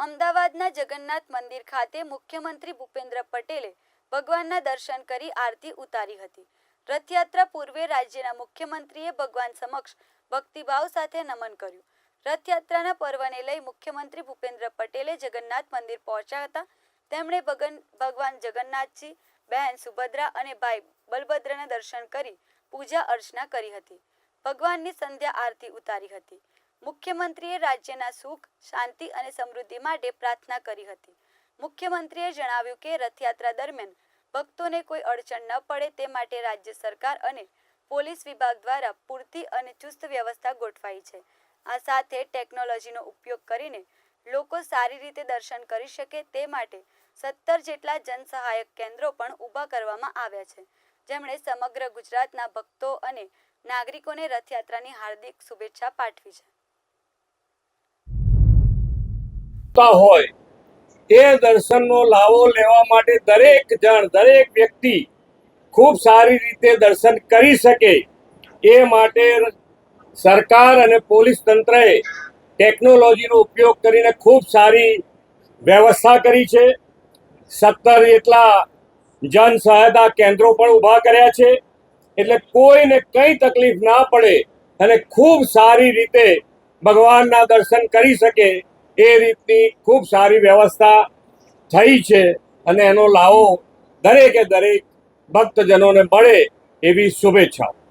અમદાવાદના જગન્નાથ મંદિર ખાતે મુખ્યમંત્રી ભૂપેન્દ્ર પટેલે ભગવાનના દર્શન કરી આરતી ઉતારી હતી. રથયાત્રા પૂર્વે રાજ્યના મુખ્યમંત્રીએ ભગવાન સમક્ષ ભક્તિભાવ સાથે નમન કર્યું. રથયાત્રાના પર્વને લઈ મુખ્યમંત્રી ભૂપેન્દ્ર પટેલે જગન્નાથ મંદિર પહોંચ્યા હતા. તેમણે ભગવાન જગન્નાથજી, બહેન સુભદ્રા અને ભાઈ બલભદ્રના દર્શન કરી પૂજા અર્ચના કરી હતી. ભગવાનની સંધ્યા આરતી ઉતારી હતી. મુખ્યમંત્રીએ રાજ્યના સુખ, શાંતિ અને સમૃદ્ધિ માટે પ્રાર્થના કરી હતી. મુખ્યમંત્રીએ જણાવ્યું કે રથયાત્રા દરમિયાન ભક્તોને કોઈ અડચણ ન પડે તે માટે રાજ્ય સરકાર અને પોલીસ વિભાગ દ્વારા પૂરતી અને ચુસ્ત વ્યવસ્થા ગોઠવાઈ છે. આ સાથે ટેકનોલોજીનો ઉપયોગ કરીને લોકો સારી રીતે દર્શન કરી શકે તે માટે સત્તર જેટલા જનસહાયક કેન્દ્રો પણ ઊભા કરવામાં આવ્યા છે. જેમણે સમગ્ર ગુજરાતના ભક્તો અને નાગરિકોને રથયાત્રાની હાર્દિક શુભેચ્છા પાઠવી છે તા હોય, એ દર્શનનો લાવો લેવા માટે દરેક જણ, દરેક વ્યક્તિ ખૂબ સારી રીતે દર્શન કરી શકે. એ માટે સરકાર અને પોલીસ તંત્રએ ટેકનોલોજીનો ઉપયોગ કરીને ખૂબ સારી વ્યવસ્થા કરી છે. સત્તર જેટલા જન સહાયતા કેન્દ્રો પણ ઊભા કર્યા છે. એટલે કોઈને કંઈ તકલીફ ના પડે અને ખૂબ સારી રીતે ભગવાનના દર્શન કરી શકે. એ રીતની ખૂબ સારી વ્યવસ્થા થઈ છે અને એનો લાવો દરેકે દરેક ભક્તજનોને મળે એવી શુભેચ્છાઓ.